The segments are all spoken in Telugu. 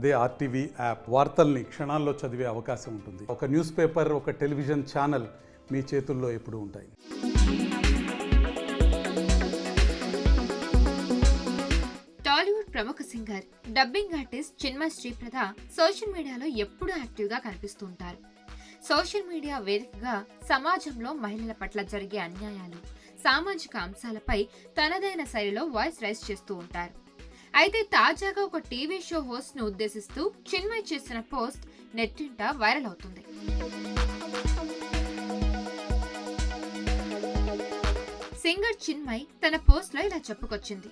అదే ఆర్టీవీ యాప్ వార్తల్ని క్షణాల్లో చదివే అవకాశం ఉంటుంది. ఒక న్యూస్ పేపర్ ఒక టెలివిజన్ ఛానల్ మీ చేతుల్లో ఎప్పుడు ఉంటాయి. టాలీవుడ్ ప్రముఖ singer dubbing artist Chinmayi Sripada social మీడియాలో ఎప్పుడూ యాక్టివ్గా కనిపిస్తుంటారు కనిపిస్తూ ఉంటారు. సోషల్ మీడియా వేదికగా సమాజంలో మహిళల పట్ల జరిగే అన్యాయాలు సామాజిక అంశాలపై తనదైన శైలిలో వాయిస్ రైజ్ చేస్తూ ఉంటారు. అయితే తాజాగా ఒక టీవీ షో హోస్ట్ను ఉద్దేశిస్తూ చిన్మయ్ చేసిన పోస్ట్ నెట్టింట వైరల్ అవుతుంది. సింగర్ చిన్మయ్ తన పోస్ట్లో ఇలా చెప్పుకొచ్చింది.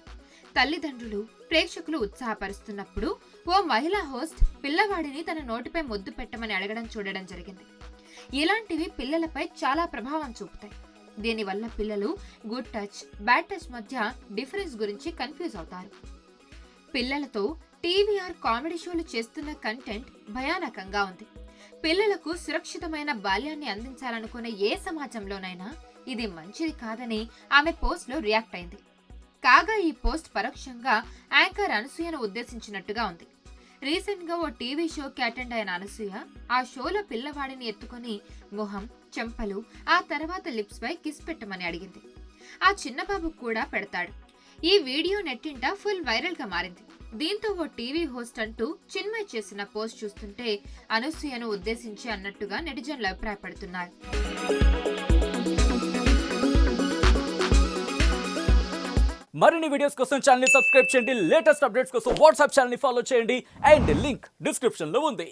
తల్లిదండ్రులు ప్రేక్షకులు ఉత్సాహపరుస్తున్నప్పుడు ఓ మహిళా హోస్ట్ పిల్లవాడిని తన నోటిపై ముద్దు పెట్టమని అడగడం చూడడం జరిగింది. ఇలాంటివి పిల్లలపై చాలా ప్రభావం చూపుతాయి. దీనివల్ల పిల్లలు గుడ్ టచ్ బ్యాడ్ టచ్ మధ్య డిఫరెన్స్ గురించి కన్ఫ్యూజ్ అవుతారు. పిల్లలతో టీవీఆర్ కామెడీ షోలు చేస్తున్న కంటెంట్ భయానకంగా ఉంది. పిల్లలకు సురక్షితమైన బాల్యాన్ని అందించాలనుకునే ఏ సమాజంలోనైనా ఇది మంచిది కాదని ఆమె పోస్ట్లో రియాక్ట్ అయింది. కాగా ఈ పోస్ట్ పరోక్షంగా యాంకర్ అనసూయను ఉద్దేశించినట్టుగా ఉంది. రీసెంట్గా ఓ టీవీ షోకి అటెండ్ అయిన అనసూయ ఆ షోలో పిల్లవాడిని ఎత్తుకొని మొహం చెంపలు ఆ తర్వాత లిప్స్పై కిస్ పెట్టమని అడిగింది. ఆ చిన్నబాబు కూడా పెడతాడు. ఈ వీడియో నెట్టింట ఫుల్ వైరల్గా మారింది. దీంతో ఓ టీవీ హోస్ట్ అంటూ చిన్మయ్ చేసిన పోస్ట్ చూస్తుంటే అనసూయను ఉద్దేశించి అన్నట్టుగా నెటిజన్లు అభిప్రాయపడుతున్నారు. మరిన్ని వీడియోస్ కోసం ఛానల్ సబ్స్క్రైబ్ చేయండి. లేటెస్ట్ అప్డేట్స్ కోసం వాట్సాప్ ఛానల్ ఫాలో చేయండి. అండ్ లింక్ డిస్క్రిప్షన్లో ఉంది.